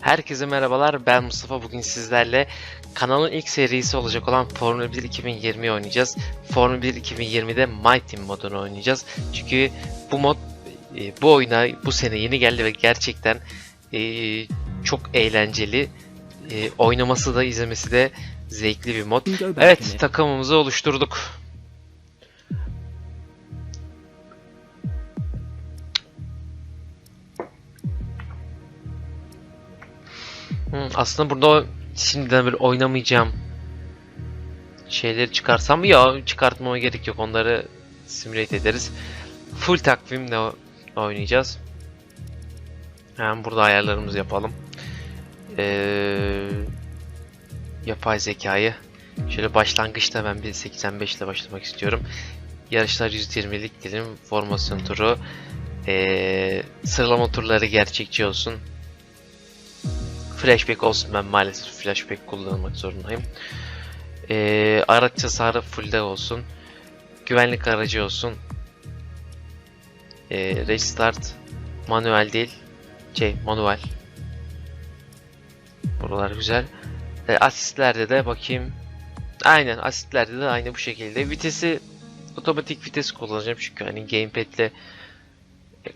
Herkese merhabalar ben Mustafa bugün sizlerle kanalın ilk serisi olacak olan Formula 1 2020'yi oynayacağız. Formula 1 2020'de My Team modunu oynayacağız. Çünkü bu mod e, bu oyuna bu sene yeni geldi ve gerçekten e, çok eğlenceli. E, oynaması da izlemesi de zevkli bir mod. Evet takımımızı oluşturduk. Hı, aslında burada şimdiden bir oynamayacağım şeyleri çıkarsam ya çıkartmama gerek yok onları simülate ederiz. Full takvimle oynayacağız. Hemen burada ayarlarımızı yapalım. Ee, yapay zekayı şöyle başlangıçta ben bir 85 ile başlamak istiyorum. Yarışlar 120'lik dilim, formasyon turu, ee, sıralama turları gerçekçi olsun. Flashback olsun ben maalesef flashback kullanmak zorundayım. Ee, araç hasarı fullde olsun. Güvenlik aracı olsun. Ee, restart manuel değil. Şey manuel. Buralar güzel. Ee, asistlerde de bakayım. Aynen asistlerde de aynı bu şekilde. Vitesi otomatik vites kullanacağım çünkü hani gamepad'le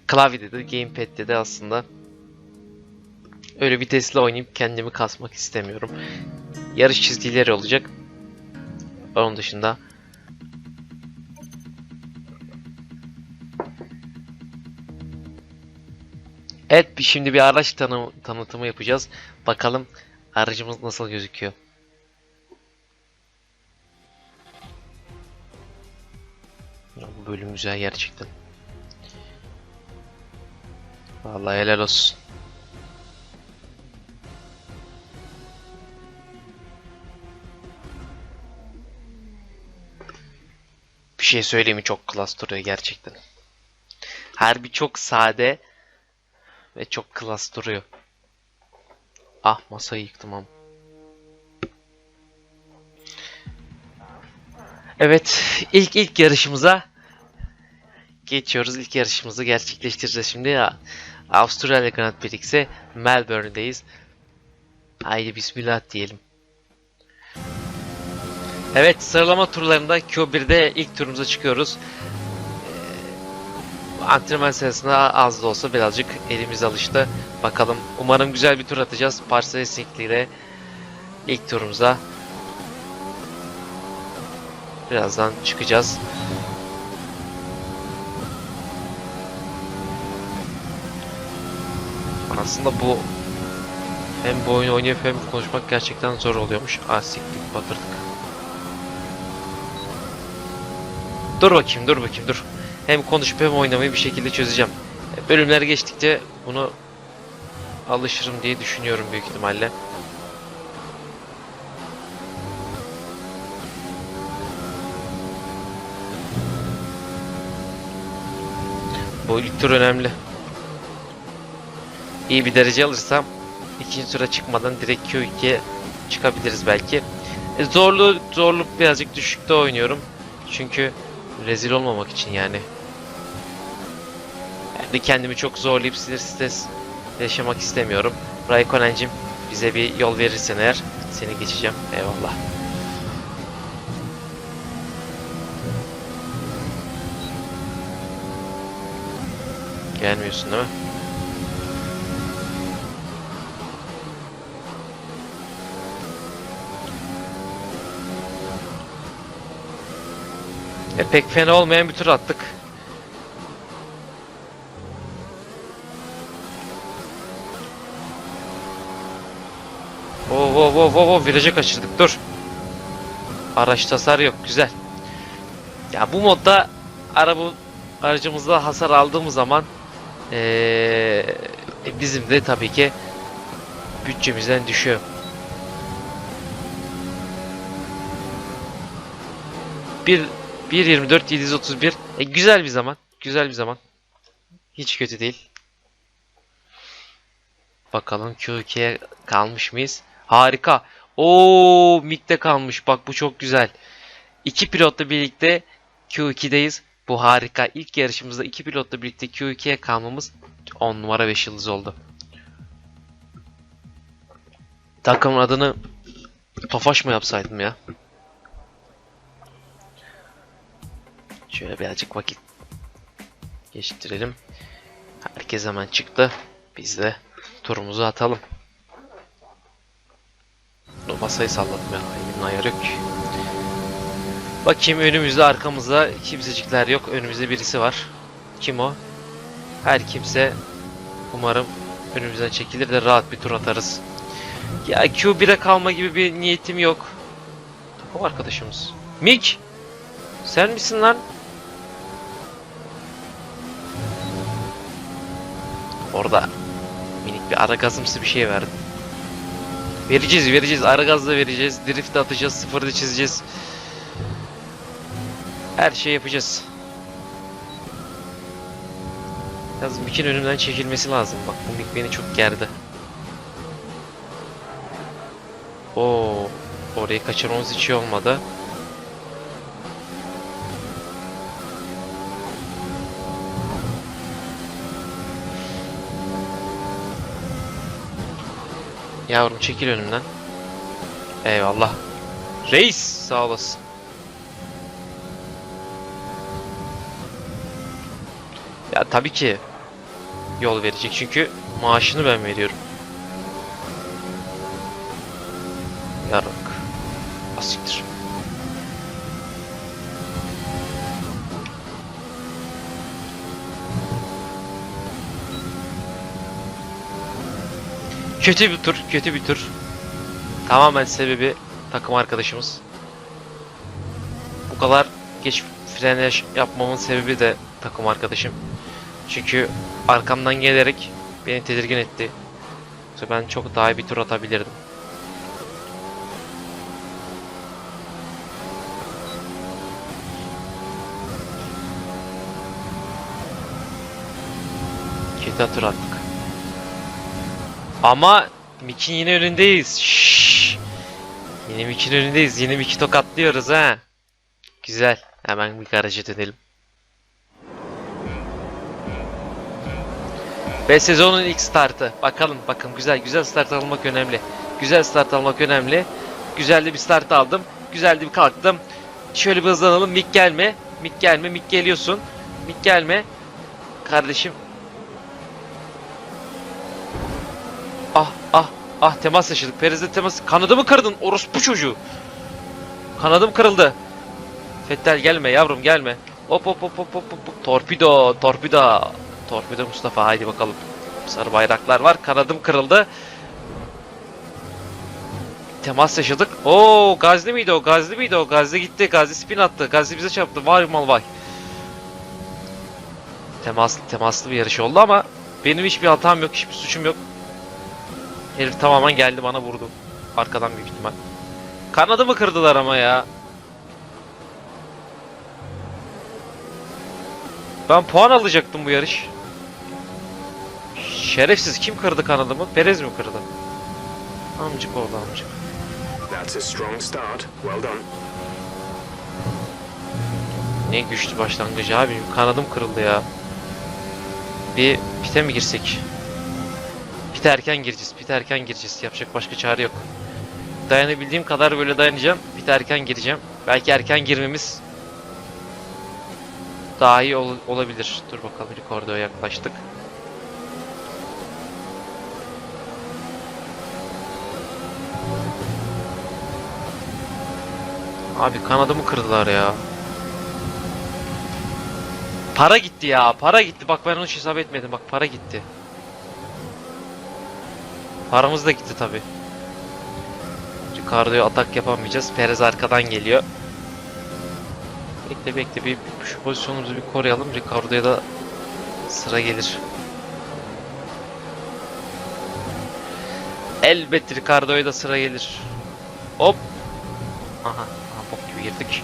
klavyede de gamepad'de de aslında öyle vitesle oynayıp kendimi kasmak istemiyorum. Yarış çizgileri olacak. Onun dışında Evet şimdi bir araç tanı tanıtımı yapacağız. Bakalım aracımız nasıl gözüküyor. Bu bölüm güzel gerçekten. Vallahi helal olsun. Şey söyleyeyim mi? Çok klas duruyor gerçekten. Harbi çok sade ve çok klas duruyor. Ah masayı yıktım ama. Evet, ilk ilk yarışımıza geçiyoruz. İlk yarışımızı gerçekleştireceğiz şimdi ya. Avustralya Grand Prix'se Melbourne'deyiz. Haydi bismillah diyelim. Evet sıralama turlarında Q1'de ilk turumuza çıkıyoruz. Ee, Antrenman sırasında az da olsa birazcık elimiz alıştı. Bakalım umarım güzel bir tur atacağız. Parsa Racing ile ilk turumuza. Birazdan çıkacağız. Aslında bu hem bu oyunu oynayıp hem konuşmak gerçekten zor oluyormuş. Ah siktik batırdık. Dur bakayım dur bakayım dur. Hem konuşup hem oynamayı bir şekilde çözeceğim. Bölümler geçtikçe bunu alışırım diye düşünüyorum büyük ihtimalle. Bu ilk tur önemli. İyi bir derece alırsam ikinci tura çıkmadan direkt Q2'ye çıkabiliriz belki. E, zorlu zorluk birazcık düşükte oynuyorum. Çünkü rezil olmamak için yani. De kendimi çok zorlayıp sinir stres yaşamak istemiyorum. Raikkonen'cim bize bir yol verirsen eğer seni geçeceğim. Eyvallah. Gelmiyorsun değil mi? E pek fena olmayan bir tur attık. Oo oo oo oo oo viraja kaçırdık dur. Araç hasar yok güzel. Ya bu modda araba aracımızda hasar aldığımız zaman eee, e, bizim de tabii ki bütçemizden düşüyor. Bir 1.24 731 e, güzel bir zaman. Güzel bir zaman. Hiç kötü değil. Bakalım Q2'ye kalmış mıyız? Harika. Oo, Mik'te kalmış. Bak bu çok güzel. İki pilotla birlikte Q2'deyiz. Bu harika. İlk yarışımızda iki pilotla birlikte Q2'ye kalmamız 10 numara 5 yıldız oldu. Takımın adını Tofaş mı yapsaydım ya? Şöyle birazcık vakit geçtirelim. Herkes hemen çıktı. Biz de turumuzu atalım. Bu masayı salladım ya. Elimin yok. Bakayım önümüzde arkamızda kimsecikler yok. Önümüzde birisi var. Kim o? Her kimse umarım önümüzden çekilir de rahat bir tur atarız. Ya Q1'e kalma gibi bir niyetim yok. Takım arkadaşımız. Mik! Sen misin lan? Orada minik bir ara gazımsı bir şey verdim. Vereceğiz vereceğiz. Ara gaz da vereceğiz. Drift atacağız. Sıfırı da çizeceğiz. Her şey yapacağız. Yalnız Mik'in önümden çekilmesi lazım. Bak bu Mik beni çok gerdi. Oo, orayı kaçırmamız hiç iyi olmadı. Yavrum çekil önümden. Eyvallah. Reis sağ olasın. Ya tabii ki yol verecek çünkü maaşını ben veriyorum. Kötü bir tur, kötü bir tur. Tamamen sebebi takım arkadaşımız. Bu kadar geç frenaj yapmamın sebebi de takım arkadaşım. Çünkü arkamdan gelerek beni tedirgin etti. Yoksa ben çok daha iyi bir tur atabilirdim. Kötü tur attık. Ama Mick'in yine önündeyiz. Şşş. Yine Mick'in önündeyiz. Yine Mick'i tokatlıyoruz ha. Güzel. Hemen bir garaja dönelim. Ve sezonun ilk startı. Bakalım bakın güzel güzel start almak önemli. Güzel start almak önemli. Güzel de bir start aldım. Güzel de bir kalktım. Şöyle bir hızlanalım. Mik gelme. Mik gelme. Mik geliyorsun. Mik gelme. Kardeşim. Ah temas yaşadık. Perez'le temas. Kanadımı kırdın orospu çocuğu. Kanadım kırıldı. Fettel gelme yavrum gelme. Hop hop hop hop hop hop. Torpido torpido. Torpido Mustafa haydi bakalım. Sarı bayraklar var. Kanadım kırıldı. Temas yaşadık. Oo Gazli miydi o? Gazli miydi o? Gazli gitti. Gazli spin attı. Gazli bize çarptı. Vay mal vay. Temas, temaslı bir yarış oldu ama benim hiçbir hatam yok. Hiçbir suçum yok. Herif tamamen geldi bana vurdu. Arkadan büyük ihtimal. Kanadımı kırdılar ama ya. Ben puan alacaktım bu yarış. Şerefsiz kim kırdı kanadımı? Perez mi kırdı? Amcık oldu amcık. That's a strong start. Well done. Ne güçlü başlangıç abi. Kanadım kırıldı ya. Bir pite mi girsek? Pite erken gireceğiz. Pite erken gireceğiz. Yapacak başka çare yok. Dayanabildiğim kadar böyle dayanacağım. Pite erken gireceğim. Belki erken girmemiz daha iyi ol- olabilir. Dur bakalım Ricardo'ya yaklaştık. Abi kanadımı kırdılar ya. Para gitti ya. Para gitti. Bak ben onu hiç hesap etmedim. Bak para gitti. Paramız da gitti tabi. Ricardo'ya atak yapamayacağız. Perez arkadan geliyor. Bekle bekle bir şu pozisyonumuzu bir koruyalım. Ricardo'ya da sıra gelir. Elbet Ricardo'ya da sıra gelir. Hop. Aha, aha bok gibi girdik.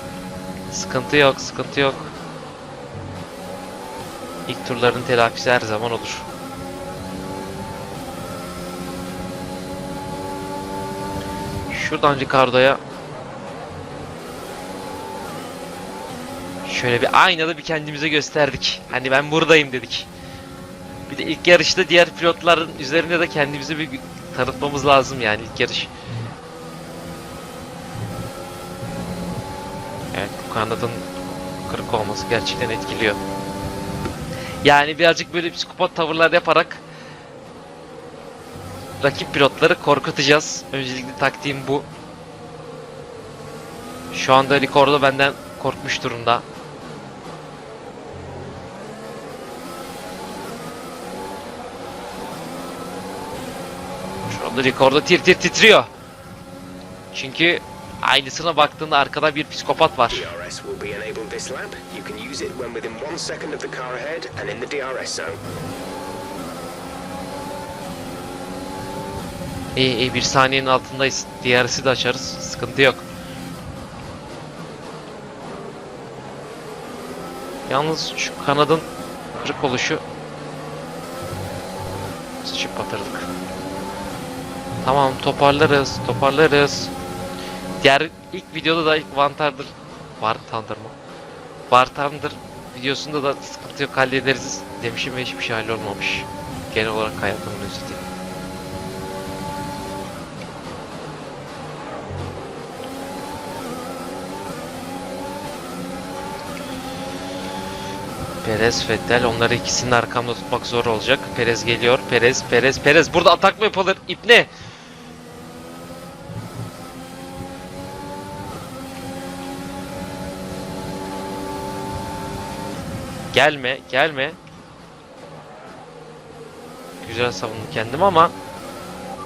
Sıkıntı yok, sıkıntı yok. İlk turların telafisi her zaman olur. Şuradan Ricardo'ya Şöyle bir aynada bir kendimize gösterdik. Hani ben buradayım dedik. Bir de ilk yarışta diğer pilotların üzerinde de kendimize bir tanıtmamız lazım yani ilk yarış. Evet bu kanadın kırık olması gerçekten etkiliyor. Yani birazcık böyle psikopat tavırlar yaparak rakip pilotları korkutacağız. Öncelikle taktiğim bu. Şu anda Ricordo benden korkmuş durumda. Şu anda Ricordo tir tir titriyor. Çünkü aynısına baktığında arkada bir psikopat var. DRS will be enabled this lap. You can use it when within one second of the car ahead and in the DRS zone. İyi iyi bir saniyenin altındayız. Diğerisi de açarız. Sıkıntı yok. Yalnız şu kanadın kırık oluşu sıçıp batırdık. Tamam toparlarız, toparlarız. Diğer ilk videoda da Van Thunder Var Thunder mı? Var Thunder videosunda da sıkıntı yok hallederiz demişim ve hiçbir şey hallolmamış. Genel olarak hayatımın özeti. Perez, Vettel onları ikisini de arkamda tutmak zor olacak. Perez geliyor. Perez, Perez, Perez. Burada atak mı yapılır? İpne. Gelme, gelme. Güzel savundum kendimi ama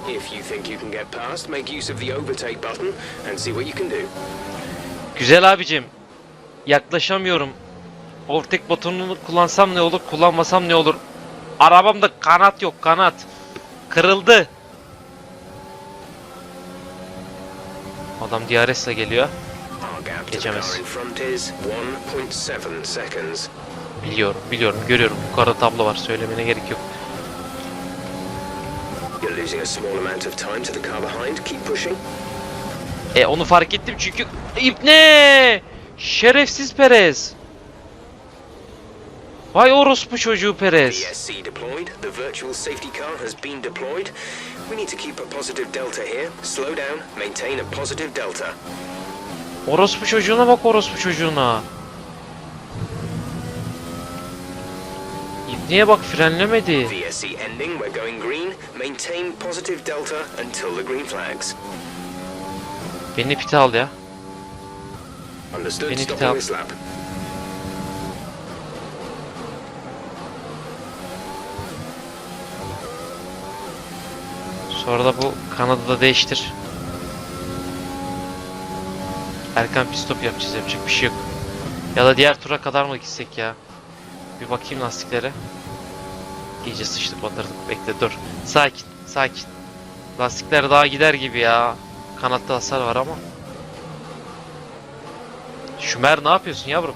If you think you can get past, make use of the overtake button and see what you can do. güzel abicim. Yaklaşamıyorum. Overtake butonunu kullansam ne olur, kullanmasam ne olur? Arabamda kanat yok, kanat. Kırıldı. Adam DRS'le geliyor. Geçemez. car in front is 1.7 seconds. Biliyorum, biliyorum, görüyorum. Yukarıda tablo var, söylemene gerek yok. E onu fark ettim çünkü İbne! Şerefsiz Perez. Vay orospu çocuğu Perez. VSC deployed. The virtual safety car has been deployed. We need to keep a positive delta here. Slow down. Maintain a positive delta. Orospu çocuğuna bak orospu çocuğuna. İbniye bak frenlemedi. VSC ending. We're going green. Maintain positive delta until the green flags. Beni pite al ya. Understood. We need to Sonra da bu kanadı da değiştir. Erken pit stop yapacağız yapacak bir şey yok. Ya da diğer tura kadar mı gitsek ya? Bir bakayım lastiklere. İyice sıçtık batırdık. Bekle dur. Sakin sakin. Lastikler daha gider gibi ya. Kanatta hasar var ama. Şümer ne yapıyorsun yavrum?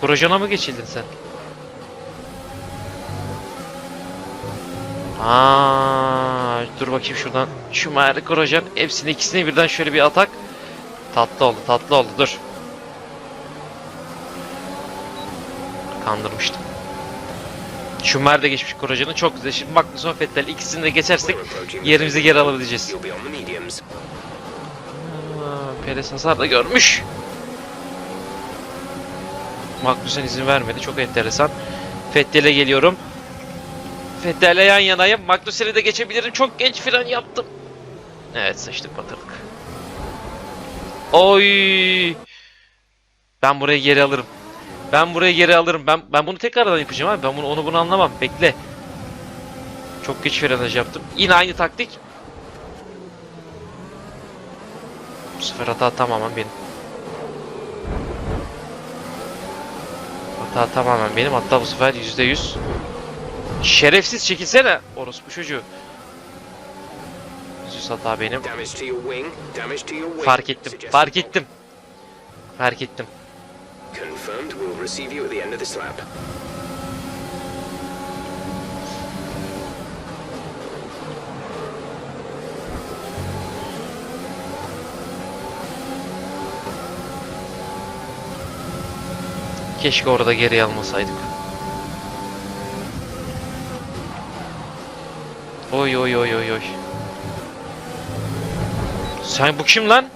Kurajana mı geçildin sen? Aa, dur bakayım şuradan. Şu Mari Korojan hepsini ikisini birden şöyle bir atak. Tatlı oldu, tatlı oldu. Dur. Kandırmıştım. Schumer de geçmiş Korojan'ı çok güzel. Şimdi Magnusson Vettel ikisini de geçersek yerimizi geri alabileceğiz. Perez hasar da görmüş. Magnussen izin vermedi. Çok enteresan. Vettel'e geliyorum. Vettel'e yan yanayım. Magnussen'i de geçebilirim. Çok genç fren yaptım. Evet sıçtık batırdık. Oy! Ben burayı geri alırım. Ben burayı geri alırım. Ben ben bunu tekrardan yapacağım abi. Ben bunu onu bunu anlamam. Bekle. Çok geç frenaj yaptım. Yine aynı taktik. Bu sefer hata tamamen benim. Hata tamamen benim. Hatta bu sefer yüzde yüz. Şerefsiz çekilsene. Orospu çocuğu. Yüz hata benim. Fark ettim. Fark ettim. Fark ettim. Keşke orada geri almasaydık. Oy oy oy oy oy. Sen bu kim lan?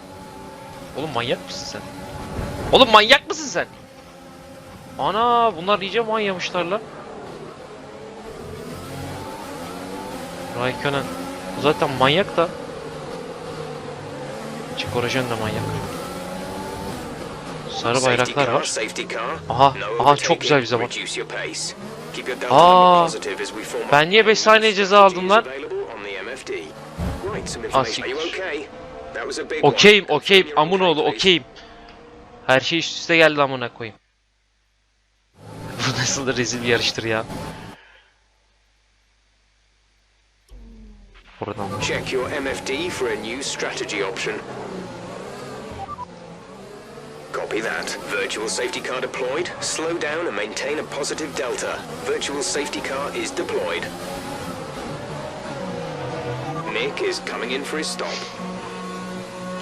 Oğlum manyak mısın sen? Oğlum manyak mısın sen? Ana bunlar iyice manyamışlar lan. Raikkonen. Bu zaten manyak da. Çikorojen de manyak. Sarı bayraklar var. Aha, aha çok güzel bir zaman. Aa. Ben niye 5 saniye ceza aldım lan? Some Ah. Okeyim, okeyim. Amunoğlu, okeyim. Her şey üst üste geldi amına koyayım. Bu nasıl da rezil bir yarıştır ya. Buradan. Check your MFD for a new strategy option. Copy that. Virtual safety car deployed. Slow down and maintain a positive delta. Virtual safety car is deployed. Nick is coming in for his stop.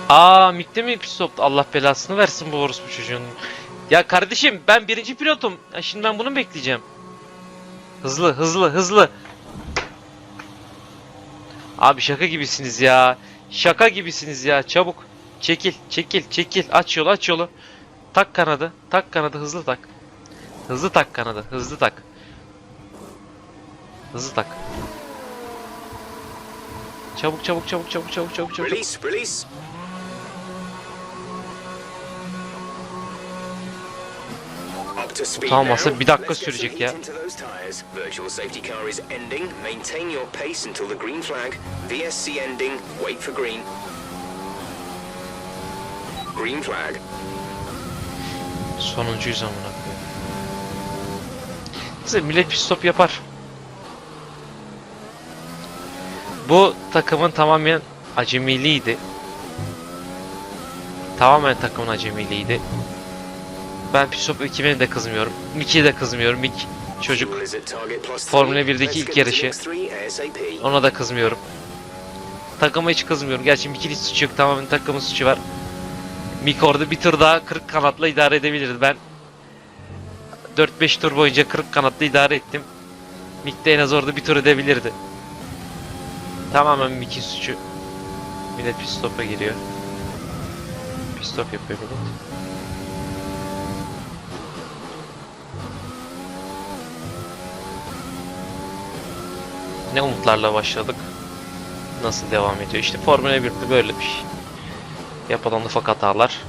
Aa Mik'te mi pis soktu? Allah belasını versin bu orospu çocuğun. Ya kardeşim ben birinci pilotum. Ya şimdi ben bunu bekleyeceğim? Hızlı hızlı hızlı. Abi şaka gibisiniz ya. Şaka gibisiniz ya. Çabuk. Çekil çekil çekil. Aç yolu aç yolu. Tak kanadı. Tak kanadı hızlı tak. Hızlı tak kanadı. Hızlı tak. Hızlı tak. Çabuk çabuk çabuk çabuk çabuk çabuk çabuk. Release, release. Aslında bir dakika sürecek ya. Virtual safety car is ending. Maintain your pace until the green flag. VSC ending. Wait for green. Green flag. Sonuncuyuz amına koyayım. Millet pit stop yapar. Bu takımın tamamen acemiliğiydi. Tamamen takımın acemiliğiydi. Ben pit stop ekibine de kızmıyorum. Mickey'e de kızmıyorum. Mick çocuk. Formula three. 1'deki Let's ilk yarışı. Ona da kızmıyorum. Takıma hiç kızmıyorum. Gerçi Mickey'nin suçu yok. Tamamen takımın suçu var. Mick orada bir tur daha 40 kanatla idare edebilirdi. Ben 4-5 tur boyunca 40 kanatla idare ettim. Mick de en az orada bir tur edebilirdi. Tamamen Mick'in suçu. Millet pit stop'a giriyor. Pit stop yapıyor millet. Ne umutlarla başladık. Nasıl devam ediyor? İşte Formula 1'de böyle bir şey. Yapılan ufak hatalar.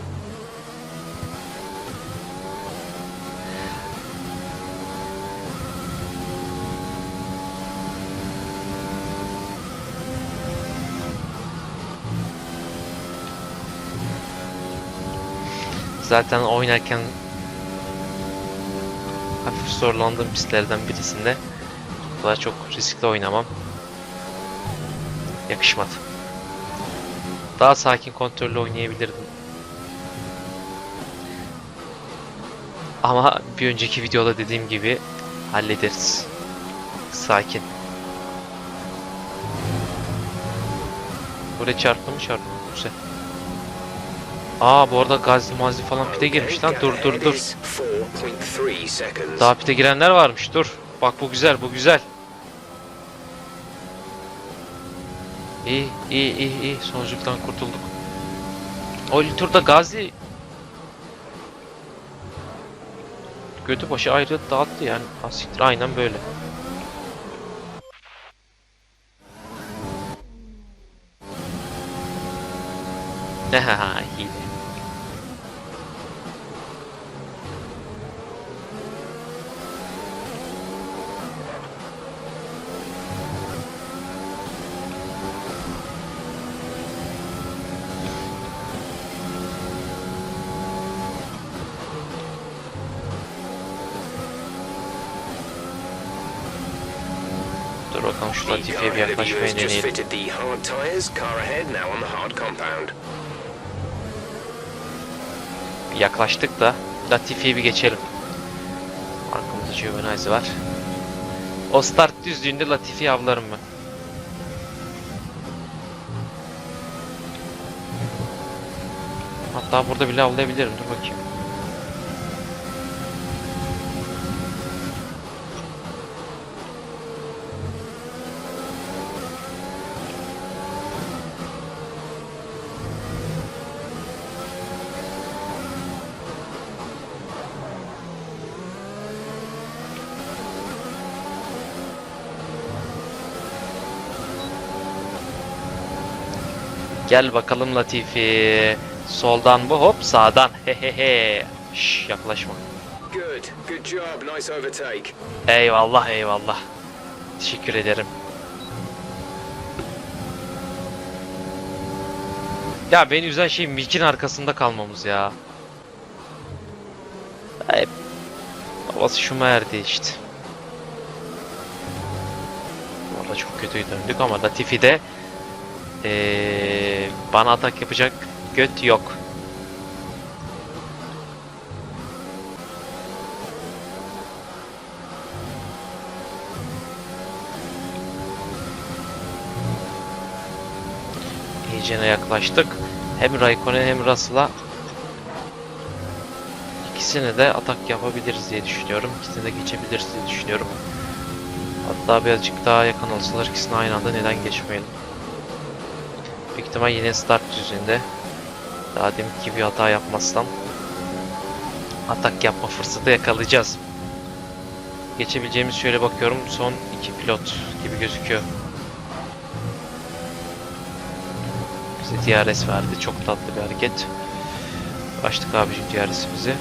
Zaten oynarken hafif zorlandığım pistlerden birisinde kadar çok riskli oynamam yakışmadı. Daha sakin kontrollü oynayabilirdim. Ama bir önceki videoda dediğim gibi hallederiz. Sakin. Buraya çarptı mı çarptı mı? Güzel. Aa bu arada Gazi Mazi falan pite girmiş lan. Dur dur dur. 4.3 seconds. Daha pite girenler varmış. Dur. Bak bu güzel, bu güzel. İyi, iyi, iyi, iyi. Sonuçluktan kurtulduk. O turda Gazi götü başı ayrı dağıttı yani. Asiktir aynen böyle. Bakalım şu Latifi'ye bir yaklaşmayı deneyelim. Bir yaklaştık da Latifi'ye bir geçelim. Arkamızda Giovinazzi var. O start düzlüğünde Latifi'yi avlarım ben. Hatta burada bile avlayabilirim. Dur bakayım. Gel bakalım Latifi. Soldan bu hop sağdan. Hehehe. Şş, yaklaşma. Good. Good job. Nice overtake. Eyvallah eyvallah. Teşekkür ederim. Ya beni üzen şey Milk'in arkasında kalmamız ya. Hep babası şuma erdi işte. Orada çok kötü döndük ama Latifi'de eee bana atak yapacak göt yok. İyicene yaklaştık. Hem Raikkonen hem Russell'a ikisine de atak yapabiliriz diye düşünüyorum. İkisine de geçebiliriz diye düşünüyorum. Hatta birazcık daha yakın olsalar ikisini aynı anda neden geçmeyelim. Büyük ihtimal yine start düzünde. Daha deminki gibi hata yapmazsam atak yapma fırsatı yakalayacağız. Geçebileceğimiz şöyle bakıyorum son iki pilot gibi gözüküyor. Bize DRS verdi. Çok tatlı bir hareket. Açtık abicim DRS'imizi.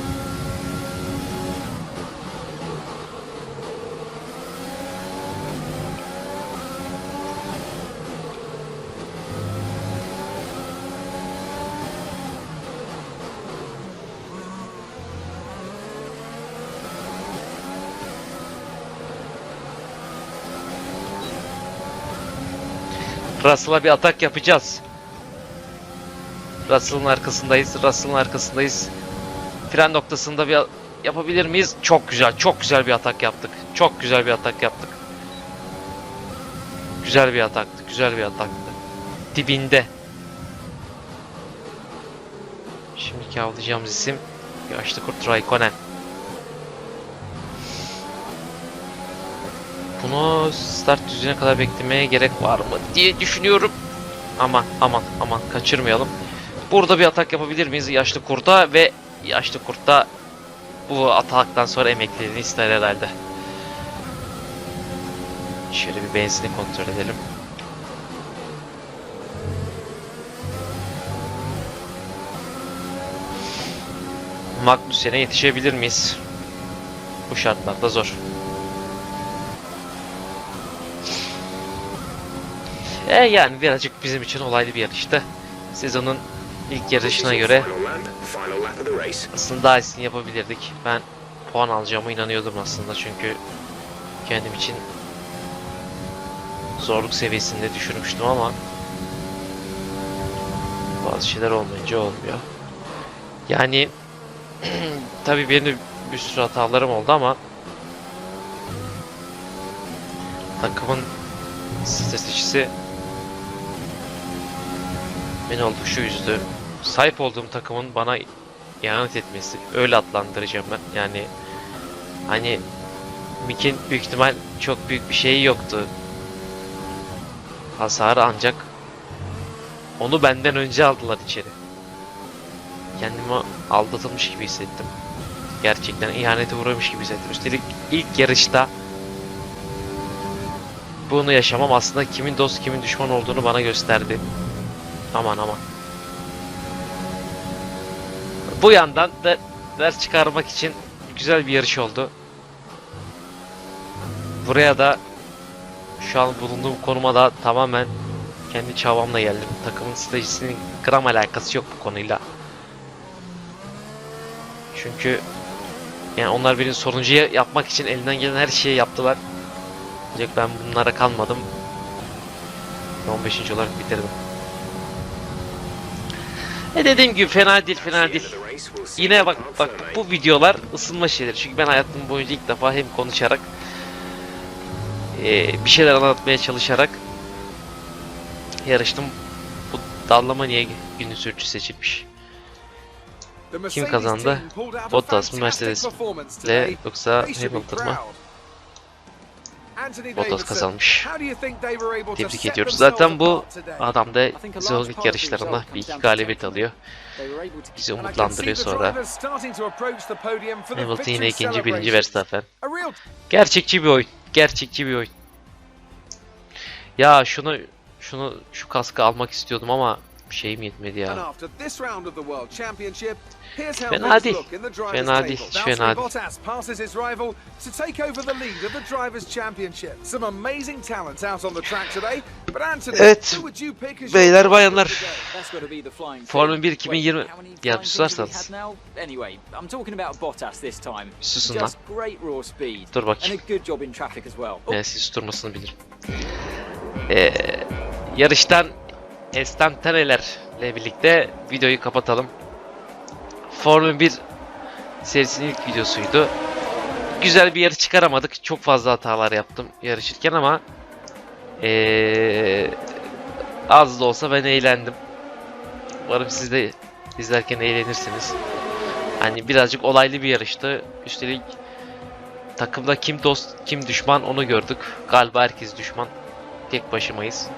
Russell'a bir atak yapacağız. Russell'ın arkasındayız. Russell'ın arkasındayız. Fren noktasında bir yapabilir miyiz? Çok güzel. Çok güzel bir atak yaptık. Çok güzel bir atak yaptık. Güzel bir ataktı. Güzel bir ataktı. Dibinde. Şimdiki avlayacağımız isim Yaşlı Kurt Raikkonen. Bunu start düzüne kadar beklemeye gerek var mı diye düşünüyorum. Aman aman aman kaçırmayalım. Burada bir atak yapabilir miyiz yaşlı kurta ve yaşlı kurtta bu ataktan sonra emekliliğini ister herhalde. Şöyle bir benzini kontrol edelim. Magnussen'e yetişebilir miyiz? Bu şartlarda zor. E yani birazcık bizim için olaylı bir yarıştı. Sezonun ilk yarışına göre aslında daha iyisini yapabilirdik. Ben puan alacağıma inanıyordum aslında çünkü kendim için zorluk seviyesinde düşürmüştüm ama bazı şeyler olmayınca olmuyor. Yani tabii benim bir sürü hatalarım oldu ama takımın stratejisi beni oldukça üzdü. Sahip olduğum takımın bana ihanet etmesi. Öyle adlandıracağım ben. Yani hani Mick'in büyük ihtimal çok büyük bir şeyi yoktu. Hasarı ancak onu benden önce aldılar içeri. Kendimi aldatılmış gibi hissettim. Gerçekten ihanete uğramış gibi hissettim. Üstelik ilk yarışta bunu yaşamam aslında kimin dost kimin düşman olduğunu bana gösterdi. Aman aman. Bu yandan da ders çıkarmak için güzel bir yarış oldu. Buraya da şu an bulunduğum konuma da tamamen kendi çabamla geldim. Takımın stratejisinin gram alakası yok bu konuyla. Çünkü yani onlar beni sonuncu yapmak için elinden gelen her şeyi yaptılar. Ancak ben bunlara kalmadım. 15. olarak bitirdim. E dediğim gibi fena değil fena değil. Yine bak bak bu videolar ısınma şeyleri. Çünkü ben hayatım boyunca ilk defa hem konuşarak eee, bir şeyler anlatmaya çalışarak yarıştım. Bu dallama niye günün sürücü seçilmiş? Kim kazandı? Bottas mı Mercedes Le yoksa Hamilton mı? Bottas kazanmış. Tebrik ediyoruz. Zaten bu adam da ilk yarışlarında bir iki galibiyet alıyor. Bizi umutlandırıyor sonra. Hamilton yine ikinci, birinci Verstappen. Gerçekçi bir oyun. Gerçekçi bir oyun. Ya şunu şunu şu kaskı almak istiyordum ama şeyim yetmedi And ya. after this round of the World Championship, here's how Fena değil. look in the drivers' Fena değil, hiç fena değil. Bottas passes his rival to take over the lead of the drivers' championship. Some amazing talents out on the track today. But Anthony, Evet, who would you pick as beyler, your bayanlar. driver today? That's got to be the flying Formula thing. 1 2020 Wait, how many ya susarsanız. had now? Anyway, I'm talking about Bottas this time. Susun lan. Just great raw speed. Dur And a bakayım. good job in traffic as well. Ben siz durmasını bilirim. Ee, yarıştan estantanelerle birlikte videoyu kapatalım. Formula 1 serisinin ilk videosuydu. Güzel bir yarış çıkaramadık. Çok fazla hatalar yaptım yarışırken ama ee, az da olsa ben eğlendim. Umarım siz de izlerken eğlenirsiniz. Hani birazcık olaylı bir yarıştı. Üstelik Takımda kim dost kim düşman onu gördük. Galiba herkes düşman. Tek başımayız.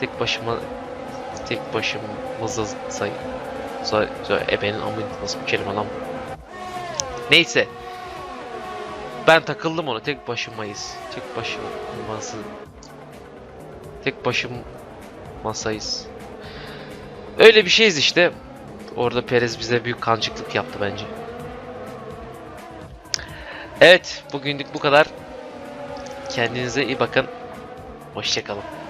Tek başıma tek başımızı say. say, ebenin amın nasıl bir kelime lan? Neyse. Ben takıldım onu. Tek başımayız. Tek başıması. Tek başım masayız. Öyle bir şeyiz işte. Orada Perez bize büyük kancıklık yaptı bence. Evet, bugünlük bu kadar. Kendinize iyi bakın. Hoşçakalın.